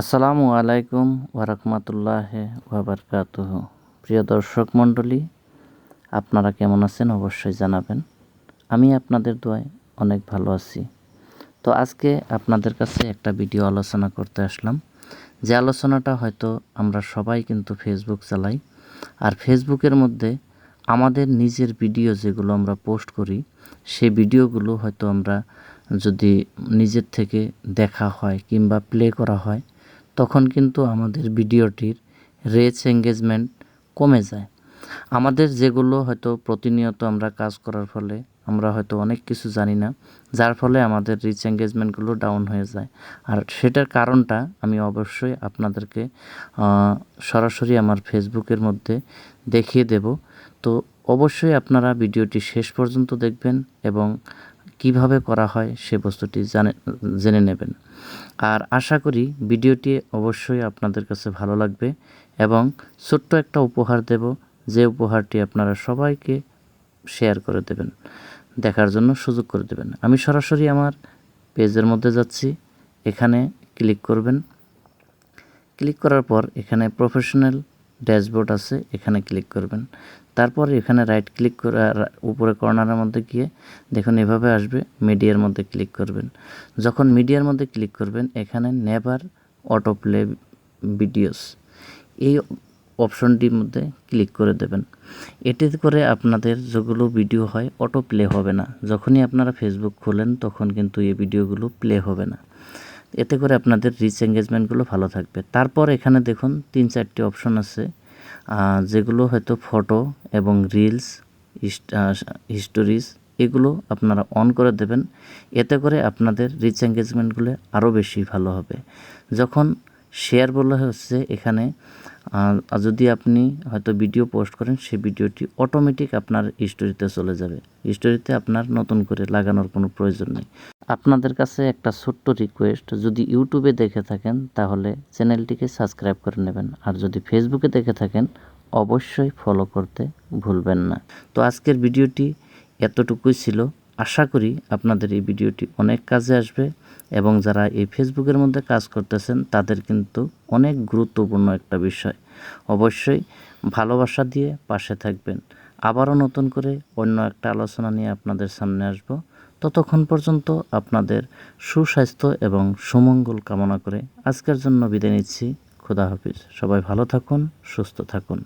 আসসালামু আলাইকুম ওরহমতুল্লাহ ওবরকাতুহ প্রিয় দর্শক মণ্ডলী, আপনারা কেমন আছেন অবশ্যই জানাবেন। আমি আপনাদের দোয়ায় অনেক ভালো আছি। তো আজকে আপনাদের কাছে একটা ভিডিও আলোচনা করতে আসলাম। যে আলোচনাটা হয়তো আমরা সবাই কিন্তু ফেসবুক চালাই। আর ফেসবুকের মধ্যে আমাদের নিজের ভিডিও যেগুলো আমরা পোস্ট করি, সেই ভিডিওগুলো হয়তো আমরা যদি নিজের থেকে দেখা হয় কিংবা প্লে করা হয় তখন কিন্তু আমাদের ভিডিওটির রেচ এঙ্গেজমেন্ট কমে যায়। আমাদের যেগুলো হয়তো প্রতিনিয়ত আমরা কাজ করার ফলে আমরা হয়তো অনেক কিছু জানি না, যার ফলে আমাদের রিচ এঙ্গেজমেন্টগুলো ডাউন হয়ে যায়। আর সেটার কারণটা আমি অবশ্যই আপনাদেরকে সরাসরি আমার ফেসবুকের মধ্যে দেখিয়ে দেব। তো অবশ্যই আপনারা ভিডিওটি শেষ পর্যন্ত দেখবেন এবং কীভাবে করা হয় সে বস্তুটি জানে, জেনে নেবেন। আর আশা করি ভিডিওটি অবশ্যই আপনাদের কাছে ভালো লাগবে এবং ছোট্ট একটা উপহার দেব, যে উপহারটি আপনারা সবাইকে শেয়ার করে দেবেন, দেখার জন্য সুযোগ করে দেবেন। আমি সরাসরি আমার পেজের মধ্যে যাচ্ছি, এখানে ক্লিক করবেন। ক্লিক করার পর এখানে প্রফেশনাল ড্যাশবোর্ড আছে, এখানে ক্লিক করবেন। তারপর এখানে রাইট ক্লিক করে উপরে কর্নারের মধ্যে গিয়ে দেখুন এভাবে আসবে মিডিয়ার মধ্যে ক্লিক করবেন। যখন মিডিয়ার মধ্যে ক্লিক করবেন, এখানে নেভার অটো প্লে ভিডিওস এই অপশনটির মধ্যে ক্লিক করে দেবেন। এটিতে করে আপনাদের যেগুলো ভিডিও হয় অটো প্লে হবে না। যখনই আপনারা ফেসবুক খোলেন, তখন কিন্তু এই ভিডিওগুলো প্লে হবে না। এতে করে আপনাদের রিচ এঙ্গেজমেন্টগুলো ভালো থাকবে। তারপর এখানে দেখুন তিন চারটি অপশন আছে। যেগুলো হয়তো ফটো এবং রিলস হিস্টোরিজ এগুলো আপনারা অন করে দেবেন। এতে করে আপনাদের রিচ এঙ্গেজমেন্টগুলো আরও বেশি ভালো হবে। যখন শেয়ার বলা হচ্ছে এখানে যদি আপনি হয়তো ভিডিও পোস্ট করেন, সেই ভিডিওটি অটোমেটিক আপনার স্টোরিতে চলে যাবে। স্টোরিতে আপনার নতুন করে লাগানোর কোনো প্রয়োজন নেই। আপনাদের কাছে একটা ছোট্ট রিকোয়েস্ট যদি ইউটিউবে দেখে থাকেন, তাহলে চ্যানেলটিকে সাবস্ক্রাইব করে নেবেন। আর যদি ফেসবুকে দেখে থাকেন, অবশ্যই ফলো করতে ভুলবেন না। তো আজকের ভিডিওটি এতটুকুই ছিল। আশা করি আপনাদের এই ভিডিওটি অনেক কাজে আসবে এবং যারা এই ফেসবুকের মধ্যে কাজ করতেছেন, তাদের কিন্তু অনেক গুরুত্বপূর্ণ একটা বিষয়। অবশ্যই ভালোবাসা দিয়ে পাশে থাকবেন। আবারও নতুন করে অন্য একটা আলোচনা নিয়ে আপনাদের সামনে আসব। ততক্ষণ পর্যন্ত আপনাদের সুস্বাস্থ্য এবং সুমঙ্গল কামনা করে আজকের জন্য বিদায় নিচ্ছি। খুদা হাফিজ। সবাই ভালো থাকুন, সুস্থ থাকুন।